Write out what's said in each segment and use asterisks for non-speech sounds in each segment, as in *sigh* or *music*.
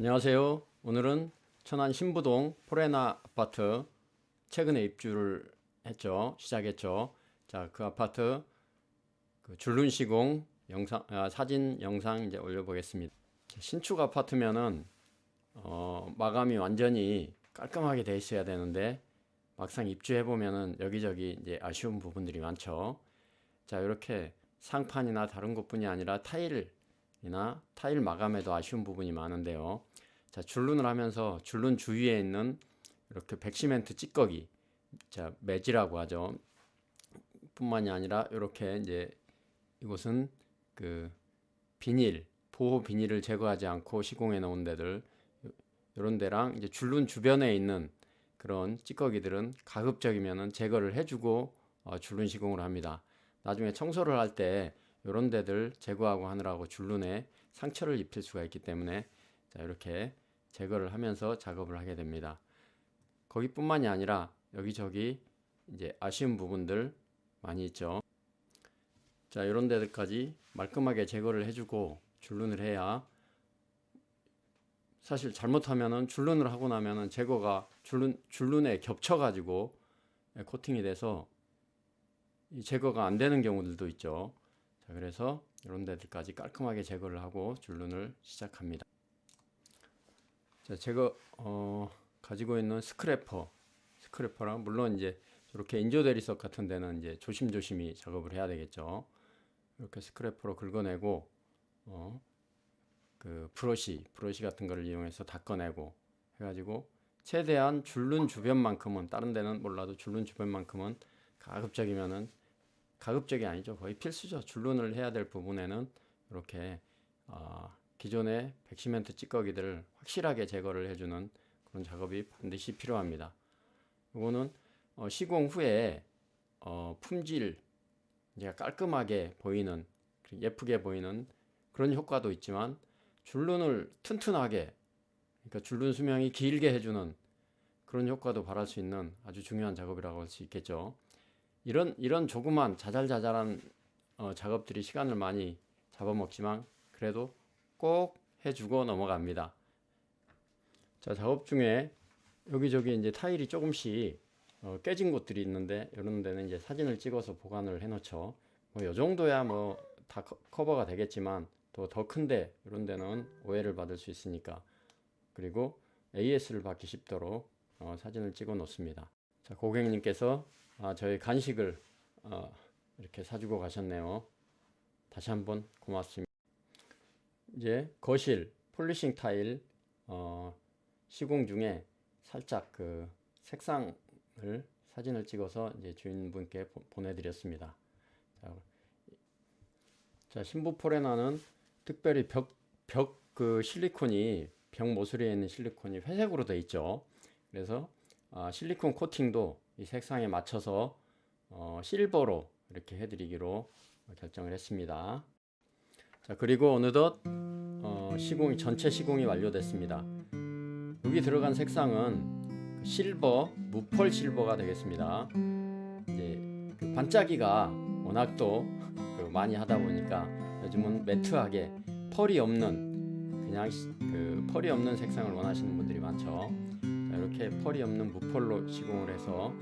안녕하세요. 오늘은 천안 신부동 포레나 아파트 최근에 입주를 했죠. 시작했죠. 자, 그 아파트 그 줄눈 시공 영상 아, 사진 영상 이제 올려보겠습니다. 자, 신축 아파트면은 어, 마감이 완전히 깔끔하게 돼 있어야 되는데 막상 입주해 보면은 여기저기 이제 아쉬운 부분들이 많죠. 자, 이렇게 상판이나 다른 것뿐이 아니라 타일 이나 타일 마감에도 아쉬운 부분이 많은데요. 자, 줄눈을 하면서 줄눈 주위에 있는 이렇게 백시멘트 찌꺼기, 자, 매지라고 하죠. 뿐만이 아니라 이렇게 이제 이곳은 그 비닐, 보호 비닐을 제거하지 않고 시공해 놓은 데들 이런 데랑 이제 줄눈 주변에 있는 그런 찌꺼기들은 가급적이면은 제거를 해주고 어, 줄눈 시공을 합니다. 나중에 청소를 할때 이런 데들 제거하고 하느라고 줄눈에 상처를 입힐 수가 있기 때문에 자 이렇게 제거를 하면서 작업을 하게 됩니다. 거기뿐만이 아니라 여기저기 이제 아쉬운 부분들 많이 있죠. 자 이런 데들까지 말끔하게 제거를 해주고 줄눈을 해야 사실 잘못하면은 줄눈을 하고 나면은 제거가 줄눈 줄눈에 겹쳐가지고 코팅이 돼서 이 제거가 안 되는 경우들도 있죠. 자, 그래서 이런 데들까지 깔끔하게 제거를 하고 줄눈을 시작합니다. 자, 제가 어, 가지고 있는 스크래퍼, 스크래퍼랑 물론 이제 이렇게 인조 대리석 같은 데는 이제 조심조심히 작업을 해야 되겠죠. 이렇게 스크래퍼로 긁어내고 어, 그 브러시, 브러시 같은 거를 이용해서 닦아내고 해가지고 최대한 줄눈 주변만큼은 다른 데는 몰라도 줄눈 주변만큼은 가급적이면은 가급적이 아니죠 거의 필수죠 줄눈을 해야 될 부분에는 이렇게 어, 기존의 백시멘트 찌꺼기들을 확실하게 제거를 해주는 그런 작업이 반드시 필요합니다. 이거는 어, 시공 후에 어, 품질 이제 깔끔하게 보이는 예쁘게 보이는 그런 효과도 있지만 줄눈을 튼튼하게 그러니까 줄눈 수명이 길게 해주는 그런 효과도 바랄 수 있는 아주 중요한 작업이라고 할 수 있겠죠. 이런 이런 조그만 자잘자잘한 어, 작업들이 시간을 많이 잡아먹지만 그래도 꼭 해주고 넘어갑니다. 자 작업 중에 여기저기 이제 타일이 조금씩 어, 깨진 곳들이 있는데 이런 데는 이제 사진을 찍어서 보관을 해놓죠. 뭐이 정도야 뭐 다 커버가 되겠지만 또 더 큰데 이런 데는 오해를 받을 수 있으니까 그리고 AS를 받기 쉽도록 어, 사진을 찍어 놓습니다. 자 고객님께서 아, 저희 간식을 어, 이렇게 사주고 가셨네요. 다시 한번 고맙습니다. 이제 거실 폴리싱 타일 어, 시공 중에 살짝 그 색상을 사진을 찍어서 이제 주인분께 보, 보내드렸습니다. 자, 자 신부 포레나는 특별히 벽 벽 그 실리콘이 벽 모서리에 있는 실리콘이 회색으로 되어 있죠. 그래서 아, 실리콘 코팅도 이 색상에 맞춰서 어, 실버로 이렇게 해드리기로 결정을 했습니다. 자 그리고 어느덧 어, 시공이 전체 시공이 완료됐습니다. 여기 들어간 색상은 실버 무펄 실버가 되겠습니다. 이제 그 반짝이가 워낙 또그 많이 하다 보니까 요즘은 매트하게 펄이 없는 그냥 그 펄이 없는 색상을 원하시는 분들이 많죠. 자, 이렇게 펄이 없는 무펄로 시공을 해서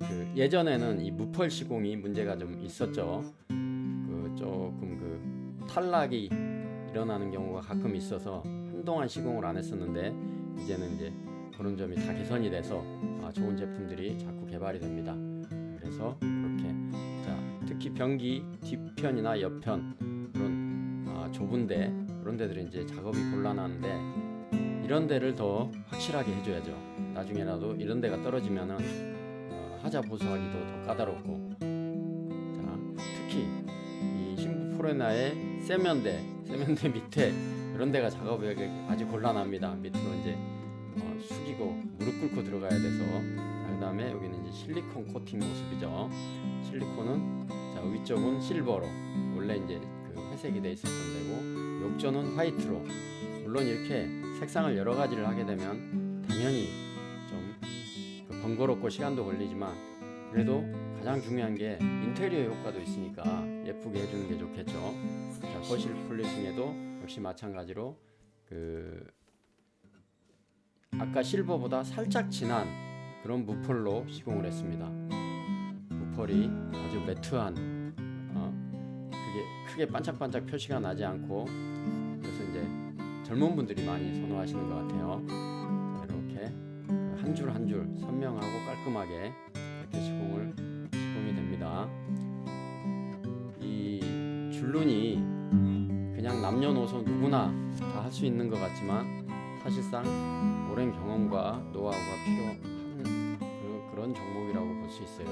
그 예전에는 이 무펄 시공이 문제가 좀 있었죠. 그 조금 그 탈락이 일어나는 경우가 가끔 있어서 한동안 시공을 안 했었는데 이제는 이제 그런 점이 다 개선이 돼서 아, 좋은 제품들이 자꾸 개발이 됩니다. 그래서 그렇게 자 특히 변기 뒤편이나 옆편 그런 아, 좁은데 그런 데들은 이제 작업이 곤란한데 이런 데를 더 확실하게 해줘야죠. 나중에라도 이런 데가 떨어지면은 어, 하자 보수하기도 더 까다롭고 자 특히 이 신부 포레나의 세면대 세면대 밑에 이런 데가 작업이 아주 곤란합니다. 밑으로 이제 어, 숙이고 무릎 꿇고 들어가야 돼서 자, 그다음에 여기는 이제 실리콘 코팅 모습이죠. 실리콘은 자 위쪽은 실버로 원래 이제 그 회색이 돼 있었던 데고 욕조는 화이트로 물론 이렇게 색상을 여러 가지를 하게 되면 당연히 좀그 번거롭고 시간도 걸리지만 그래도 가장 중요한 게 인테리어 효과도 있으니까 예쁘게 해주는 게 좋겠죠. 자, 거실 폴리싱에도 역시 마찬가지로 그 아까 실버보다 살짝 진한 그런 무펄로 시공을 했습니다. 무펄이 아주 매트한 어, 그게 크게 반짝반짝 표시가 나지 않고 젊은 분들이 많이 선호하시는 것 같아요. 자, 이렇게 한 줄 한 줄 선명하고 깔끔하게 이렇게 시공을 시공이 됩니다. 이 줄눈이 그냥 남녀노소 누구나 다 할 수 있는 것 같지만 사실상 오랜 경험과 노하우가 필요한 그- 그런 종목이라고 볼 수 있어요.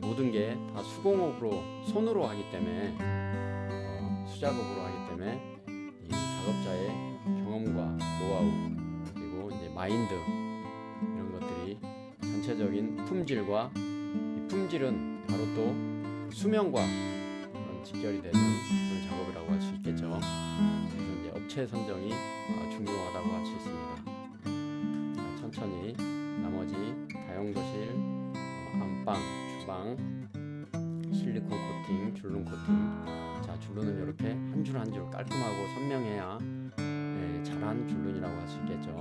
모든 게 다 수공업으로 손으로 하기 때문에 어, 수작업으로 하기 때문에 이 작업자의 마인드 이런 것들이 전체적인 품질과 이 품질은 바로 또 수명과 직결이 되는 그런 작업이라고 할 수 있겠죠. 그래서 이제 업체 선정이 아, 중요하다고 할 수 있습니다. 자, 천천히 나머지 다용도실, 어, 안방, 주방, 실리콘 코팅, 줄눈 코팅. 자, 줄눈은 이렇게 한 줄 한줄 깔끔하고 선명해야 예, 잘한 줄눈이라고 할 수 있겠죠.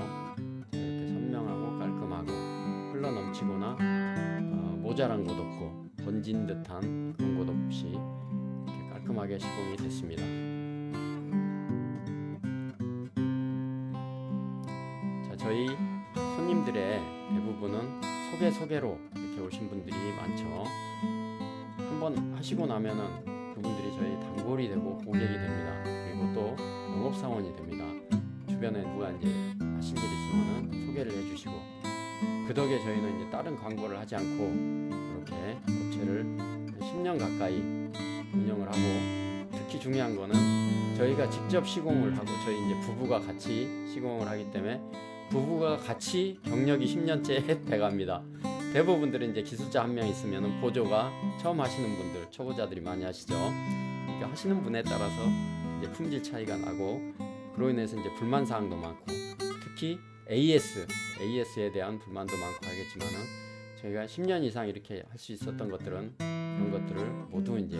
치거나 어, 모자란 곳 없고 번진 듯한 그런 곳 없이 이렇게 깔끔하게 시공이 됐습니다. 자, 저희 손님들의 대부분은 소개 소개로 이렇게 오신 분들이 많죠. 한번 하시고 나면은 그분들이 저희 단골이 되고 고객이 됩니다. 그리고 또 영업 사원이 됩니다. 주변에 누가 이제 하실 일있 그 덕에 저희는 이제 다른 광고를 하지 않고 이렇게 업체를 10년 가까이 운영을 하고 특히 중요한 거는 저희가 직접 시공을 하고 저희 이제 부부가 같이 시공을 하기 때문에 부부가 같이 경력이 10년째 *laughs* 돼갑니다. 대부분들은 이제 기술자 한 명 있으면 보조가 처음 하시는 분들 초보자들이 많이 하시죠. 그러니까 하시는 분에 따라서 이제 품질 차이가 나고 그로 인해서 이제 불만 사항도 많고 특히 AS, AS에 대한 불만도 많고 하겠지만은 저희가 10년 이상 이렇게 할 수 있었던 것들은 그런 것들을 모두 이제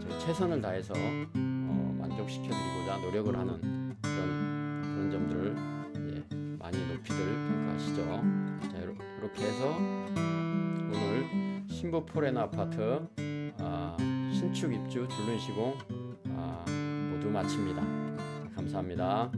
저희 최선을 다해서 어, 만족시켜드리고자 노력을 하는 그런 그런 점들을 예, 많이 높이들 평가하시죠. 자 이렇- 이렇게 해서 오늘 신부 포레나 아파트 아, 신축 입주 줄눈 시공 아, 모두 마칩니다. 감사합니다.